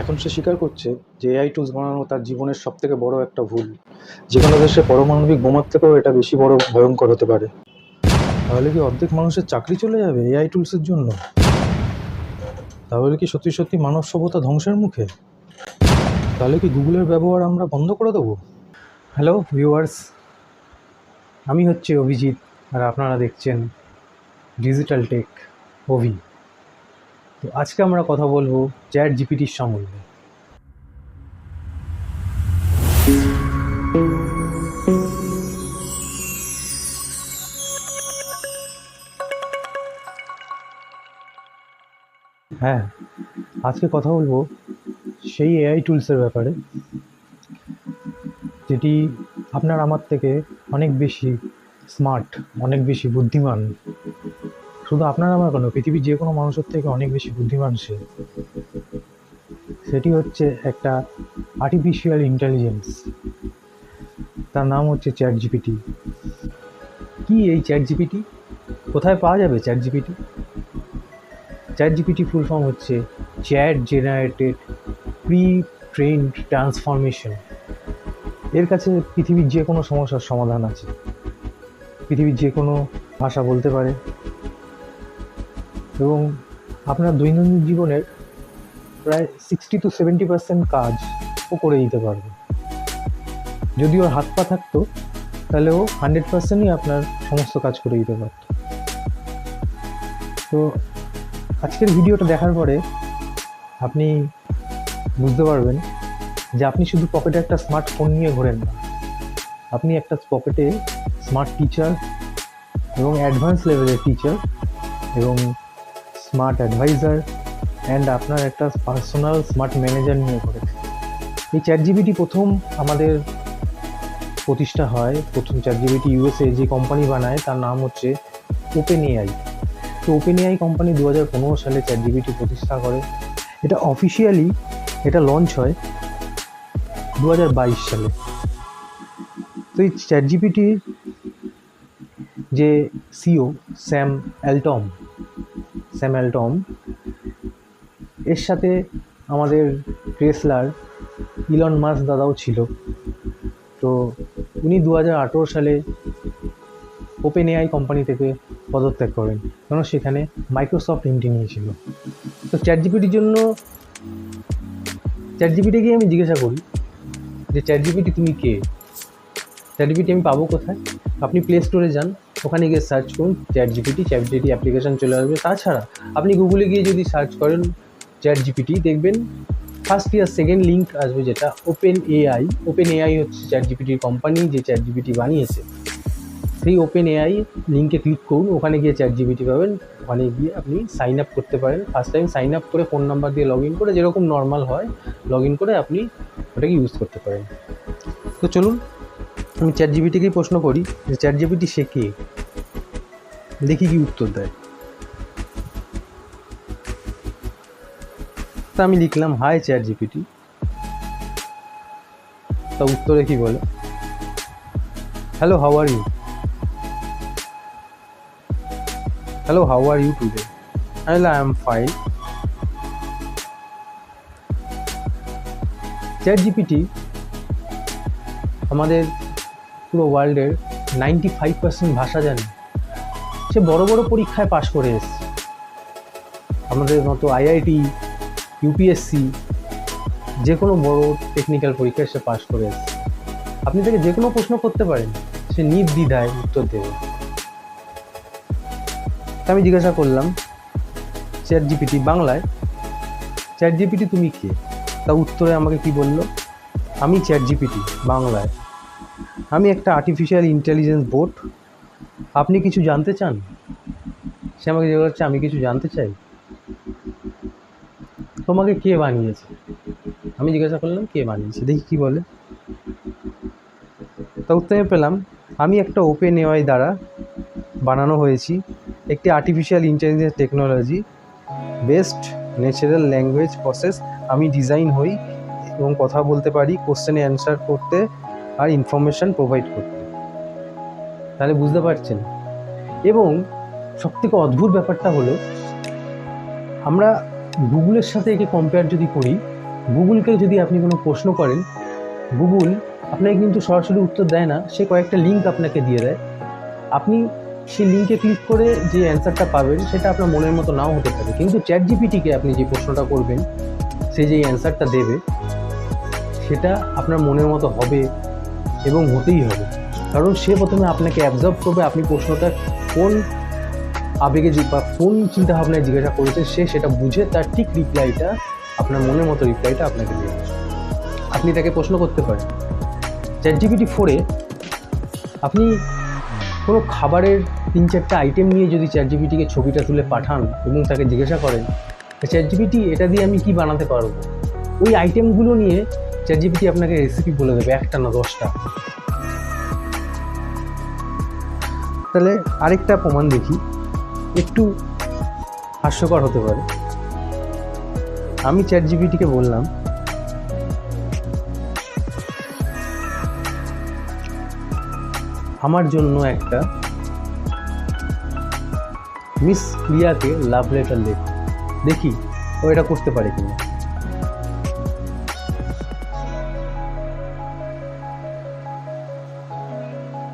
এখন সে স্বীকার করছে যে এআই টুলস বানানো তার জীবনের সব থেকে বড় একটা ভুল। যে কোনো দেশে পারমাণবিক বোমার থেকেও এটা বেশি বড় ভয়ঙ্কর হতে পারে। তাহলে কি অর্ধেক মানুষের চাকরি চলে যাবে এআই টুলসের জন্য? তাহলে কি সত্যি সত্যি মানব সভ্যতা ধ্বংসের মুখে? তাহলে কি গুগলের ব্যবহার আমরা বন্ধ করে দেবো? হ্যালো ভিউয়ার্স আমি হচ্ছে অভিজিৎ, আর আপনারা দেখছেন ডিজিটাল টেক অভি তো আজকে আমরা কথা বলব চ্যাট জিপিটির সম্বন্ধে হ্যাঁ আজকে কথা বলব সেই এআই টুলসের ব্যাপারে, যেটি আপনার আমার থেকে অনেক বেশি স্মার্ট অনেক বেশি বুদ্ধিমান শুধু আপনার আমার কেন পৃথিবীর যে কোনো মানুষের থেকে অনেক বেশি বুদ্ধিমান সে। সেটি হচ্ছে একটা আর্টিফিশিয়াল ইন্টেলিজেন্স তার নাম হচ্ছে চ্যাট জিপিটি কি এই চ্যাট জিপিটি কোথায় পাওয়া যাবে chat GPT chat GPT full form হচ্ছে chat generated pre trained transformation এর কাছে পৃথিবীর যে কোনো সমস্যার সমাধান আছে। পৃথিবীর যে কোনো ভাষা বলতে পারে এবং আপনার দৈনন্দিন জীবনের প্রায় সিক্সটি টু সেভেন্টি পার্সেন্ট কাজ ও করে দিতে পারবে। যদি ওর হাত পা থাকতো, তাহলে ও হান্ড্রেড পার্সেন্টই আপনার সমস্ত কাজ করে দিতে পারত। তো আজকের ভিডিওটা দেখার পরে আপনি বুঝতে পারবেন যে আপনি শুধু পকেটে একটা স্মার্টফোন নিয়ে ঘোরেন না। আপনি একটা পকেটে স্মার্ট টিচার এবং অ্যাডভান্স লেভেলের টিচার এবং স্মার্ট অ্যাডভাইজার অ্যান্ড আপনার একটা পার্সোনাল স্মার্ট ম্যানেজার নিয়ে করেছে। এই চ্যাট জিবিটি প্রথম আমাদের প্রতিষ্ঠা হয়। প্রথম চ্যাট জিবিটি ইউএসএ যে কোম্পানি বানায়, তার নাম হচ্ছে ওপেন এআই তো ওপেন এআই কোম্পানি দু হাজার পনেরো সালে চ্যাট জিবিটি প্রতিষ্ঠা করে। এটা অফিসিয়ালি এটা লঞ্চ হয় দু হাজার বাইশ সালে। তো এই চ্যাট জিপিটির যে CEO Sam Altman Sam Altman এর সাথে আমাদের ক্রেসলার ইলন মাস দাদাও ছিল। তো উনি দু হাজার আঠেরো সালে ওপেন এআই কোম্পানি থেকে পদত্যাগ করেন, কারণ সেখানে মাইক্রোসফট এমটি নিয়েছিল তো চ্যাট জিপিটির জন্য চ্যাট জিপিটিকে আমি জিজ্ঞাসা করি যে চ্যাট জিপিটি তুমি কে? চ্যাট জিপিটি আমি পাবো কোথায়? আপনি প্লে স্টোরে যান ওখানে গিয়ে সার্চ করুন chat GPT chat GPT application চলে আসবে। তাছাড়া আপনি গুগলে গিয়ে যদি সার্চ করেন চ্যাট জিপিটি দেখবেন ফার্স্ট ইয়ার সেকেন্ড লিঙ্ক আসবে যেটা ওপেন এআই ওপেন এআই হচ্ছে চ্যাট জিপিটির কোম্পানি যে চ্যাট জিপিটি বানিয়েছে। সেই ওপেন এআই লিঙ্কে ক্লিক করুন, ওখানে গিয়ে চ্যাট জিপিটি পাবেন। ওখানে গিয়ে আপনি সাইন আপ করতে পারেন। ফার্স্ট টাইম সাইন আপ করে ফোন নাম্বার দিয়ে লগ ইন করে যেরকম নর্মাল হয় লগ ইন করে আপনি ওটাকে ইউজ করতে পারেন। তো চলুন, আমি চ্যাট জিপিটিকেই প্রশ্ন করি, যে চ্যাট জিপিটি সে কে? দেখি কি উত্তর দেয়। তা আমি লিখলাম, হাই চ্যাট জিপিটি তা উত্তরে কি বলে? Hello how are you hello how are you today I am fine chat GPT আমাদের পুরো ওয়ার্ল্ডের নাইনটি ফাইভ পার্সেন্ট ভাষা জানে। সে বড় বড় পরীক্ষায় পাশ করে এসছে। আমাদের মতো আইআইটি, ইউপিএসসি যে কোনো বড় টেকনিক্যাল পরীক্ষায় সে পাশ করে এসছে। আপনি তাকে যে কোনো প্রশ্ন করতে পারেন, সে নির্দ্বিধায় উত্তর দেবে। আমি জিজ্ঞাসা করলাম চ্যাট জিপিটি বাংলায় চ্যাট জিপিটি তুমি কে? তা উত্তরে আমাকে কি বলল, আমি চ্যাট জিপিটি বাংলায়। আমি একটা আর্টিফিশিয়াল ইন্টেলিজেন্স বোট আপনি কিছু জানতে চান? সে আমাকে জিজ্ঞাসা করছে, আমি কিছু জানতে চাই? তোমাকে কে বানিয়েছে? আমি জিজ্ঞাসা করলাম, কে বানিয়েছে? দেখি কি বলে। তা উত্তরে পেলাম, আমি একটা ওপেন এআই দ্বারা বানানো হয়েছি, একটি artificial intelligence technology based natural language process আমি ডিজাইন হই এবং কথা বলতে পারি কোশ্চেনে অ্যান্সার করতে আর ইনফরমেশান প্রোভাইড করতে। তাহলে বুঝতে পারছেন। এবং সবথেকে অদ্ভুত ব্যাপারটা হলো, আমরা গুগলের সাথে একে কম্পেয়ার যদি করি, গুগলকে যদি আপনি কোনো প্রশ্ন করেন, গুগল আপনাকে কিন্তু সরাসরি উত্তর দেয় না, সে কয়েকটা লিঙ্ক আপনাকে দিয়ে দেয়। আপনি সেই লিঙ্কে ক্লিক করে যে অ্যান্সারটা পাবেন, সেটা আপনার মনের মতো নাও হতে পারে। কিন্তু চ্যাট জিপিটিকে আপনি যে প্রশ্নটা করবেন, সে যে অ্যান্সারটা দেবে, সেটা আপনার মনের মতো হবে এবং হতেই হবে। কারণ সে প্রথমে আপনাকে অ্যাবজর্ব করবে, আপনি প্রশ্নটা কোন আবেগে বা কোন চিন্তাভাবনায় জিজ্ঞাসা করেছে সে সেটা বুঝে তার ঠিক রিপ্লাইটা আপনার মনের মতো রিপ্লাইটা আপনাকে দিয়ে আপনি তাকে প্রশ্ন করতে পারেন। চ্যাট জিপিটি ফোরে আপনি কোনো খাবারের তিন চারটা আইটেম নিয়ে যদি চ্যাট জিপিটিকে ছবিটা তুলে পাঠান এবং তাকে জিজ্ঞাসা করেন চ্যাট জিপিটি এটা দিয়ে আমি কি বানাতে পারব? ওই আইটেমগুলো নিয়ে চ্যাট জিপিটি আপনাকে রেসিপি বলে দেবে, একটা না দশটা। তাহলে আরেকটা প্রমাণ দেখি। একটু হাস্যকর হতে পারে। আমি চ্যাট জিপিটিকে বললাম, আমার জন্য একটা মিস প্রিয়াকে লাভ লেটার লেখ। দেখি ও এটা করতে পারে কিনা।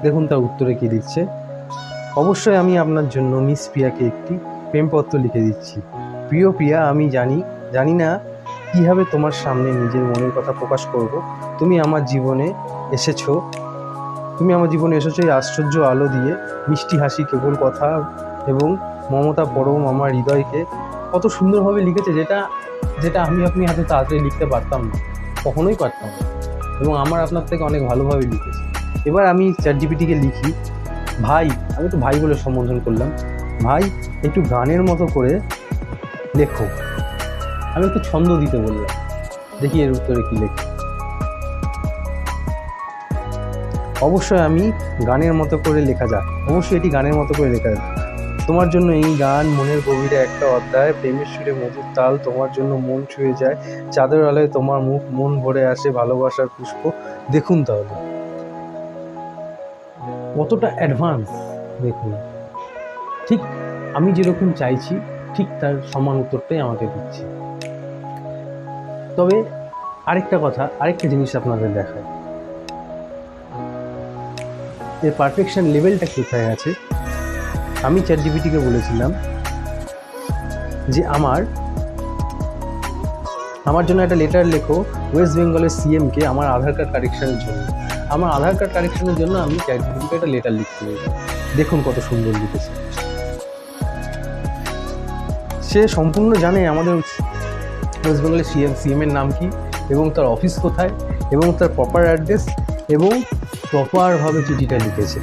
দেখুন তার উত্তরে কি দিচ্ছে। অবশ্যই আমি আপনার জন্য মিস প্রিয়াকে একটি প্রেমপত্র লিখে দিচ্ছি। প্রিয় প্রিয়া, আমি জানি জানি না কীভাবে তোমার সামনে নিজের মনের কথা প্রকাশ করব। তুমি আমার জীবনে এসেছ, তুমি আমার জীবনে এসেছ এই আশ্চর্য আলো দিয়ে। মিষ্টি হাসি কেবল কথা এবং মমতা পরম আমার হৃদয়কে কত সুন্দরভাবে লিখেছে যেটা যেটা আমি আপনি এত তাড়াতাড়ি লিখতে পারতাম না, কখনোই পারতাম না। এবং আমার আপনার থেকে অনেক ভালোভাবে লিখেছে। এবার আমি চ্যাট জিপিটিকে লিখি ভাই, আমি তো ভাই বলে সম্বোধন করলাম। ভাই, একটু গানের মতো করে লেখো। আমি একটু ছন্দ দিতে বললাম। দেখি এর উত্তরে কী লেখি। অবশ্যই আমি গানের মতো করে লেখা যাক। অবশ্যই এটি গানের মতো করে লেখা যাক। তোমার জন্য এই গান মনের গভীরে একটা অধ্যায়, প্রেমের সুরে মধুর তাল তোমার জন্য মন ছুঁয়ে যায়, চাঁদের আলোয় তোমার মুখ মন ভরে আসে ভালোবাসার পুষ্প। দেখুন তাহলে। কতটা অ্যাডভান্স দেখুন। ঠিক আমি যেরকম চাইছি, ঠিক তার সমান উত্তরটাই আমাকে দিচ্ছে। তবে আরেকটা কথা, আরেকটা জিনিস আপনাদের দেখায় এর পারফেকশন লেভেলটা কোথায় আছে? আমি চ্যাট জিবিটিকে বলেছিলাম যে আমার আমার জন্য একটা লেটার লেখো ওয়েস্ট বেঙ্গলের সিএমকে আমার আধার কার্ড কারেকশনের জন্য। আমার আধার কার্ড কারেকশনের জন্য আমি চ্যাট একটা লেটার লিখতে হবে। দেখুন কত সুন্দর লিখেছে। সে সম্পূর্ণ জানে আমাদের ওয়েস্ট বেঙ্গলের সিএম সিএমের নাম কি, এবং তার অফিস কোথায়, এবং তার প্রপার অ্যাড্রেস এবং প্রপারভাবে চিঠিটা লিখেছে।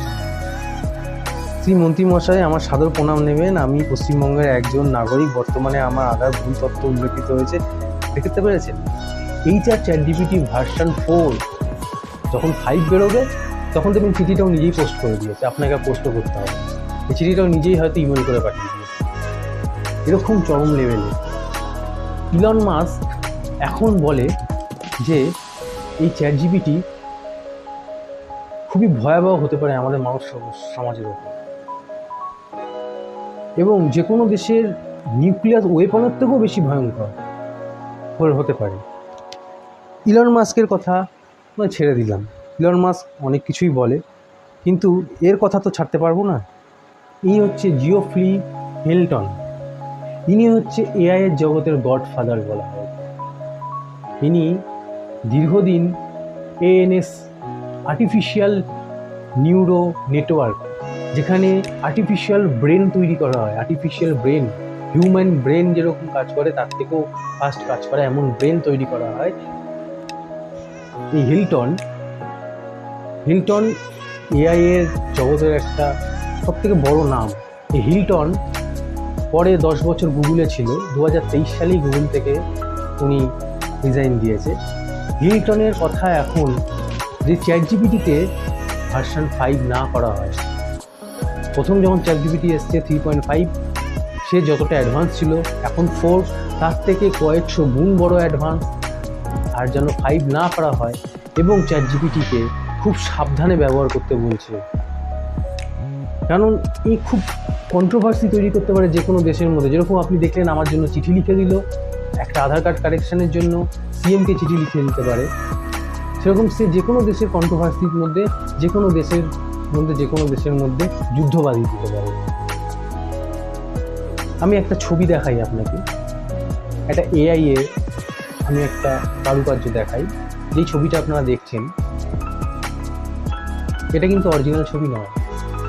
শ্রী মন্ত্রীমশাই আমার সাদর প্রণাম নেবেন। আমি পশ্চিমবঙ্গের একজন নাগরিক, বর্তমানে আমার আধার ভুল তথ্য উল্লেখিত হয়েছে। দেখতে পেরেছেন? এই চার চ্যাট জিপিটি ভার্সন ফোর যখন ফাইভ বেরোবে, তখন দেখবেন চিঠিটাও নিজেই পোস্ট করে দিয়েছে আপনাকে পোস্টও করতে হবে এই চিঠিটাও নিজেই হয়তো ইমেল করে পাঠিয়ে দিয়েছে এরকম চরম লেভেলে ইলন মাস্ক এখন বলে যে এই চ্যাট জিবিটি খুবই ভয়াবহ হতে পারে আমাদের মানব সমাজের ওপর। এবং যে কোনো দেশের নিউক্লিয়াস ওয়েপনের থেকেও বেশি ভয়ঙ্কর হতে পারে। ইলন মাস্কের কথা ছেড়ে দিলাম। ইলন মাস্ক অনেক কিছুই বলে, কিন্তু এর কথা তো ছাড়তে পারব না। এই হচ্ছে জিওফ্রি হেলটন ইনি হচ্ছে এআই এর জগতের গডফাদার বলা হয়। ইনি দীর্ঘদিন এএনএস আর্টিফিশিয়াল নিউরো নেটওয়ার্ক যেখানে আর্টিফিশিয়াল ব্রেন তৈরি করা হয় আর্টিফিশিয়াল ব্রেন হিউম্যান ব্রেন যেরকম কাজ করে, তার থেকেও ফাস্ট কাজ করে, এমন ব্রেন তৈরি করা হয় এই হিলটন হিলটন এআই এর জগতের একটা সব থেকে বড় নাম। এই হিলটন পরে দশ বছর গুগলে ছিল দু হাজার তেইশ সালেই গুগল থেকে উনি রিজাইন দিয়েছে। হিলটনের কথা এখন যে চ্যাট জিপিটিতে ভার্সন ফাইভ না করা হয়, প্রথম যখন চ্যাট জিপিটি এসছে থ্রি পয়েন্ট ফাইভ সে যতটা অ্যাডভান্স ছিল, এখন ফোর তার থেকে কয়েকশো গুণ বড় অ্যাডভান্স আর যেন ফাইভ না করা হয় এবং চ্যাট জিপিটিকে খুব সাবধানে ব্যবহার করতে বলছে। কারণ এই খুব কন্ট্রোভার্সি তৈরি করতে পারে যে কোনো দেশের মধ্যে। যেরকম আপনি দেখলেন আমার জন্য চিঠি লিখে দিল, একটা আধার কার্ড কারেকশানের জন্য সিএমকে চিঠি লিখে দিতে পারে। সেরকম সে যে কোনো দেশের কন্ট্রোভার্সির মধ্যে যে কোনো দেশের মধ্যে যে কোনো দেশের মধ্যে যুদ্ধ দিতে পারে। আমি একটা ছবি দেখাই আপনাকে। একটা এআই এর আমি একটা কারুকার্য দেখাই। যেই ছবিটা আপনারা দেখছেন, এটা কিন্তু অরিজিনাল ছবি নয়।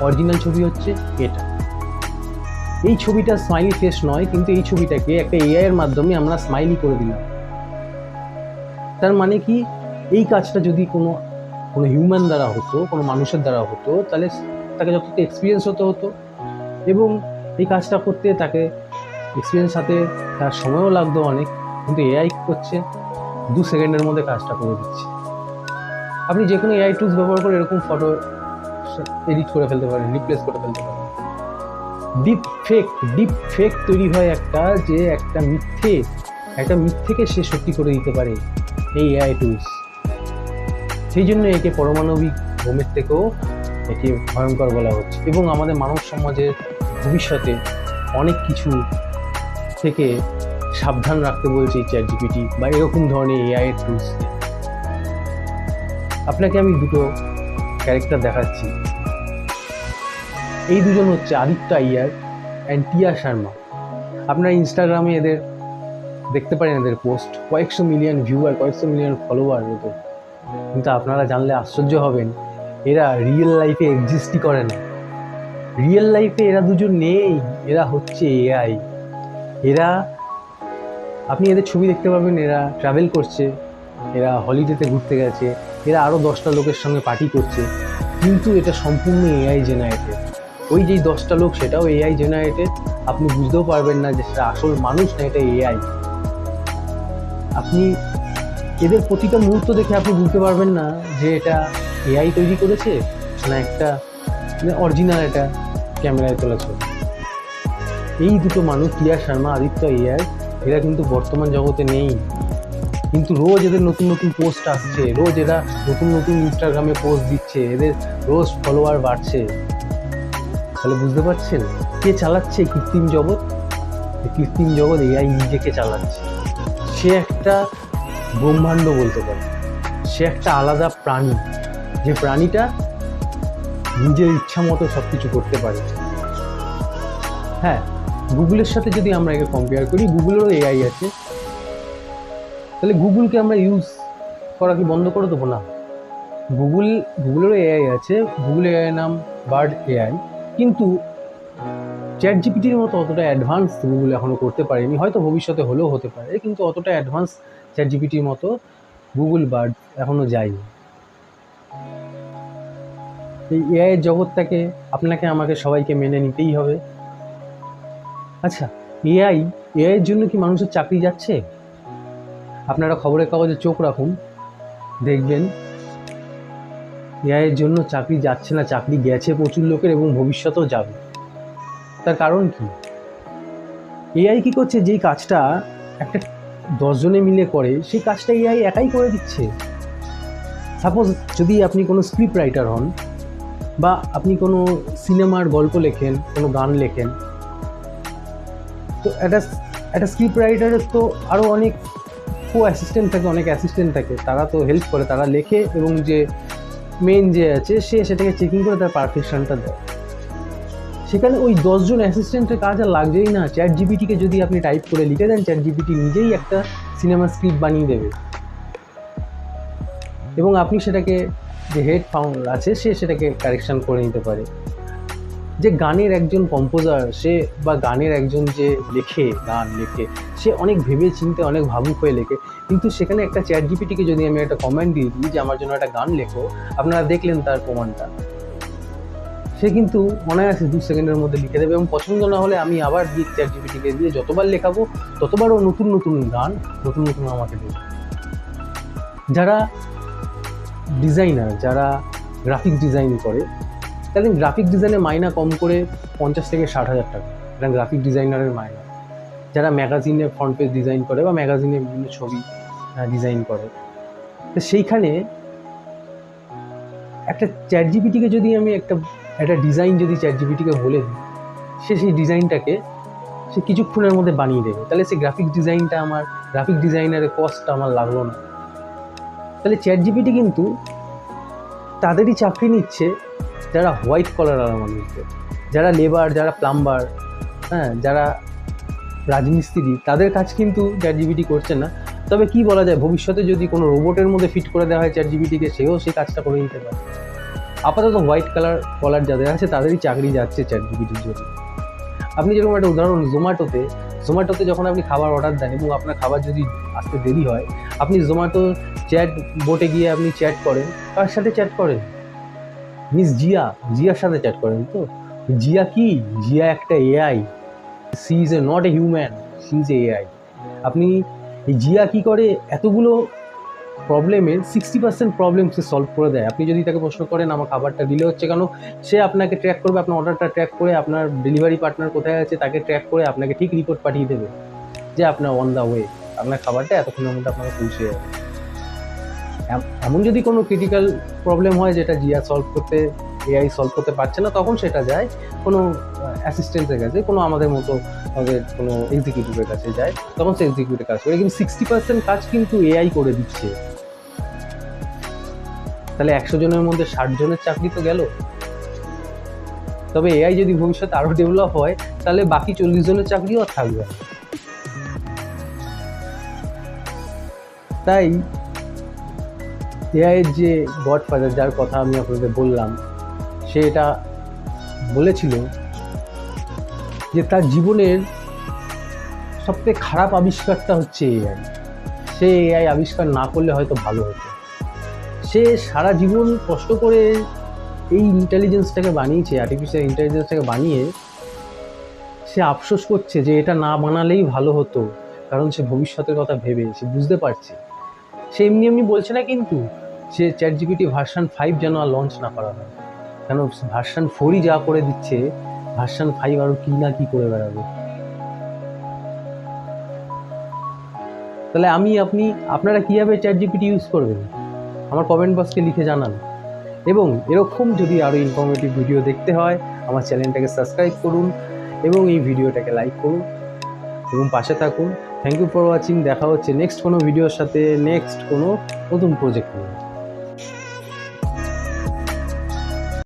অরিজিনাল ছবি হচ্ছে এটা। এই ছবিটা স্মাইলি ফেস নয়, কিন্তু এই ছবিটাকে একটা এআই এর মাধ্যমে আমরা স্মাইলি করে দিলাম। তার মানে কি? এই কাজটা যদি কোনো কোনো হিউম্যান দ্বারা হতো, কোনো মানুষের দ্বারা হতো, তাহলে তাকে যতটা এক্সপিরিয়েন্স হতে হতো। এবং এই কাজটা করতে তাকে এক্সপিরিয়েন্স সাথে তার সময়ও লাগতো অনেক। কিন্তু এআই করছে? দু সেকেন্ডের মধ্যে কাজটা করে দিচ্ছে। আপনি যে কোনো এআই টুলস ব্যবহার করে এরকম ফটো এডিট করে ফেলতে পারেন রিপ্লেস করে ফেলতে পারেন। ডিপ ফেক ডিপ ফেক তৈরি হয় একটা যে একটা মিথ্যে, একটা মিথ্যেকে সে সত্যি করে দিতে পারে এই এআই টুলস সেই জন্য একে পারমাণবিক বোমের থেকেও একে ভয়ঙ্কর বলা হচ্ছে। এবং আমাদের মানব সমাজের ভবিষ্যতে অনেক কিছু থেকে সাবধান রাখতে বলছে চ্যাট জিপিটি বা এরকম ধরনের এআই এর টুলসকে আপনাকে আমি দুটো ক্যারেক্টার দেখাচ্ছি। এই দুজন হচ্ছে আদিত্য আইয়ার অ্যান্ড টিয়া শর্মা। আপনারা ইনস্টাগ্রামে এদের দেখতে পারেন এদের পোস্ট কয়েকশো মিলিয়ন ভিউয়ার কয়েকশো মিলিয়ন ফলোয়ার এদের। কিন্তু আপনারা জানলে আশ্চর্য হবেন, এরা রিয়েল লাইফে এক্সিস্টই করে না। রিয়েল লাইফে এরা দুজন নেই, এরা হচ্ছে এআই এরা আপনি এদের ছবি দেখতে পাবেন, এরা ট্রাভেল করছে, এরা হলিডেতে ঘুরতে গেছে, এরা আরও দশটা লোকের সঙ্গে পার্টি করছে। কিন্তু এটা সম্পূর্ণ এআই জেনারেটেড ওই যেই দশটা লোক, সেটাও এআই জেনারেটেড আপনি বুঝতেও পারবেন না যে সেটা আসল মানুষ না, এটা এআই আপনি এদের প্রতিটা মুহূর্ত দেখে আপনি বুঝতে পারবেন না যে এটা এআই তৈরি করেছে না একটা অরিজিনাল এটা ক্যামেরায় তোলা ছবি। এই দুটো মানুষ টিয়া শর্মা, আদিত্য এআই এরা কিন্তু বর্তমান জগতে নেই। কিন্তু রোজ এদের নতুন নতুন পোস্ট আসছে, রোজ এরা নতুন নতুন ইনস্টাগ্রামে পোস্ট দিচ্ছে, এদের রোজ ফলোয়ার বাড়ছে। তাহলে বুঝতে পারছেন? কে চালাচ্ছে কৃত্রিম জগৎ? কৃত্রিম জগৎ এআই নিজেকে চালাচ্ছে। সে একটা ব্রহ্মাণ্ড বলতে পারে। সে একটা আলাদা প্রাণী। যে প্রাণীটা নিজের ইচ্ছা মতো সব কিছু করতে পারে। হ্যাঁ গুগলের সাথে যদি আমরা একে কম্পেয়ার করি গুগলেরও এআই আছে। তাহলে গুগলকে আমরা ইউজ করা কি বন্ধ করে দেবো? না। গুগল গুগলেরও এআই আছে। গুগল এআই নাম বার্ড এআই কিন্তু চ্যাট জিপিটির মতো অতটা অ্যাডভান্স গুগল এখনও করতে পারেনি। হয়তো ভবিষ্যতে হলেও হতে পারে, কিন্তু অতটা অ্যাডভান্স চ্যাট জিপিটির মতো গুগল বার্ড এখনও যায়নি। এই এআইয়ের জগৎটাকে, আপনাকে, আমাকে সবাইকে মেনে নিতেই হবে। আচ্ছা এআই এআইয়ের জন্য কি মানুষের চাকরি যাচ্ছে? আপনারা খবরের কাগজে চোখ রাখুন, দেখবেন এআইয়ের জন্য চাকরি যাচ্ছে না, চাকরি গেছে প্রচুর লোকের এবং ভবিষ্যতেও যাবে। তার কারণ কি? এআই কি করছে? যেই কাজটা একটা দশজনে মিলে করে, সেই কাজটা এআই একাই করে দিচ্ছে। সাপোজ যদি আপনি কোনো স্ক্রিপ্ট রাইটার হন বা আপনি কোনো সিনেমার গল্প লেখেন, কোনো গান লেখেন তো একটা একটা স্ক্রিপ্ট রাইটারের তো আরও অনেক কো অ্যাসিস্ট্যান্ট থাকে, অনেক অ্যাসিস্ট্যান্ট থাকে। তারা তো হেল্প করে, তারা লেখে এবং যে মেন যে আছে, সে সেটাকে চেকিং করে তার পারফেকশনটা দেয়। সেখানে ওই দশজন অ্যাসিস্ট্যান্টের কাজ আর লাগছেই না। চ্যাট জিপিটিকে যদি আপনি টাইপ করে লিখে দেন চ্যাট জিপিটি নিজেই একটা সিনেমা স্ক্রিপ্ট বানিয়ে দেবে। এবং আপনি সেটাকে যে হেড ফাউন্ড আছে, সে সেটাকে কারেকশান করে নিতে পারে। যে গানের একজন কম্পোজার সে বা গানের একজন যে লেখে, গান লেখে, সে অনেক ভেবে চিনতে অনেক ভাবুক হয়ে লেখে। কিন্তু সেখানে একটা চ্যাট জিপিটিকে যদি আমি একটা কমেন্ট দিয়ে দিই যে, আমার জন্য একটা গান লেখো, আপনারা দেখলেন তার প্রমাণটা। সে কিন্তু অনায়াসে দু সেকেন্ডের মধ্যে লিখে দেবে এবং পছন্দ না হলে আমি আবার দিয়ে চ্যাট জিপিটিকে দিয়ে যতবার লেখাবো, ততবারও নতুন নতুন গান, নতুন নতুন আমাকে দেবে। যারা ডিজাইনার যারা গ্রাফিক ডিজাইন করে তাদের গ্রাফিক ডিজাইনের মাইনা কম করে পঞ্চাশ থেকে ষাট হাজার টাকা। এটা গ্রাফিক ডিজাইনারের মাইনা। যারা ম্যাগাজিনে ফ্রন্ট পেজ ডিজাইন করে বা ম্যাগাজিনে বিভিন্ন ছবি ডিজাইন করে। তো সেইখানে একটা চ্যাট জিপিটিকে যদি আমি একটা একটা ডিজাইন যদি চ্যাট জিপিটিকে বলে দিই, সে সেই ডিজাইনটাকে সে কিছুক্ষণের মধ্যে বানিয়ে দেবে। তাহলে সে গ্রাফিক ডিজাইনটা আমার গ্রাফিক ডিজাইনারের কস্টটা আমার লাগল না। তাহলে চ্যাট জিপিটি কিন্তু তাদেরই চাকরি নিচ্ছে যারা হোয়াইট কলার আলা মানুষদের যারা লেবার যারা প্লাম্বার হ্যাঁ যারা রাজমিস্ত্রি, তাদের কাজ কিন্তু চ্যাট জিবিটি করছে না। তবে কি বলা যায়, ভবিষ্যতে যদি কোনো রোবটের মধ্যে ফিট করে দেওয়া হয় চ্যাট জিবিটিকে সেও সেই কাজটা করে নিতে পারে। আপাতত হোয়াইট কালার কলার যাদের আছে, তাদেরই চাকরি যাচ্ছে চ্যাট জিবিটির জন্য। আপনি যেরকম একটা উদাহরণ জোম্যাটোতে জোম্যাটোতে যখন আপনি খাবার অর্ডার দেন এবং আপনার খাবার যদি আসতে দেরি হয়, আপনি জোম্যাটো চ্যাট বোটে গিয়ে আপনি চ্যাট করেন, কার সাথে চ্যাট করেন? মিস জিয়া, জিয়ার সাথে চ্যাট করেন তো? জিয়া কি? জিয়া একটা AI she is a not a human she is a AI আপনি জিয়া কি করে? এতগুলো প্রবলেমের সিক্সটি পার্সেন্ট প্রবলেম সে সলভ করে দেয়। আপনি যদি তাকে প্রশ্ন করেন, আমার খাবারটা ডিলে হচ্ছে কেন? সে আপনাকে ট্র্যাক করবে, আপনার অর্ডারটা ট্র্যাক করে আপনার ডেলিভারি পার্টনার কোথায় আছে, তাকে ট্র্যাক করে আপনাকে ঠিক রিপোর্ট পাঠিয়ে দেবে যে আপনার অন দ্য ওয়ে আপনার খাবারটা এতক্ষণের মধ্যে আপনাকে পৌঁছে যাবে। এমন যদি কোনো ক্রিটিক্যাল প্রবলেম হয় যেটা জিয়া সলভ করতে এআই সলভ করতে পারছে না, তখন সেটা যায় কোনো অ্যাসিস্ট্যান্টের কাছে, কোনো আমাদের মতো আমাদের কোনো এক্সিকিউটিভের কাছে যায়, তখন সে এক্সিকিউটিভ কাজ করে। কিন্তু সিক্সটি পার্সেন্ট কাজ কিন্তু এআই করে দিচ্ছে। তাহলে একশো জনের মধ্যে ষাট জনের চাকরি তো গেল। তবে এআই যদি ভবিষ্যতে আরও ডেভেলপ হয়, তাহলে বাকি চল্লিশ জনের চাকরিও আর থাকবে তাই এআইয়ের যে গডফাদার যার কথা আমি আপনাদের বললাম, সে এটা বলেছিল যে তার জীবনের সবথেকে খারাপ আবিষ্কারটা হচ্ছে এআই। সে এআই আবিষ্কার না করলে হয়তো ভালো হতো। সে সারা জীবন কষ্ট করে এই ইন্টেলিজেন্সটাকে বানিয়েছে আর্টিফিশিয়াল ইন্টেলিজেন্সটাকে বানিয়ে সে আফসোস করছে যে এটা না বানালেই ভালো হতো, কারণ সে ভবিষ্যতের কথা ভেবে, সে বুঝতে পারছে। সে এমনি এমনি বলছে না কিন্তু সে চ্যাট জিপিটি ভার্সান ফাইভ যেন আর লঞ্চ না করা হয়। কেন ভার্সান ফোরই যা করে দিচ্ছে ভার্সান ফাইভ আরও কী না কী করে বেড়াবে? তাহলে আমি, আপনি, আপনারা কীভাবে চ্যাট জিপিটি ইউজ করবেন? আমার কমেন্ট বক্সকে লিখে জানান। এবং এরকম যদি আরও ইনফরমেটিভ ভিডিও দেখতে হয়, আমার চ্যানেলটাকে সাবস্ক্রাইব করুন এবং এই ভিডিওটাকে লাইক করুন। এবং পাশে থাকুন। থ্যাংক ইউ ফর ওয়াচিং দেখা হচ্ছে নেক্সট কোনো ভিডিওর সাথে নেক্সট কোনো নতুন প্রজেক্ট নিয়ে।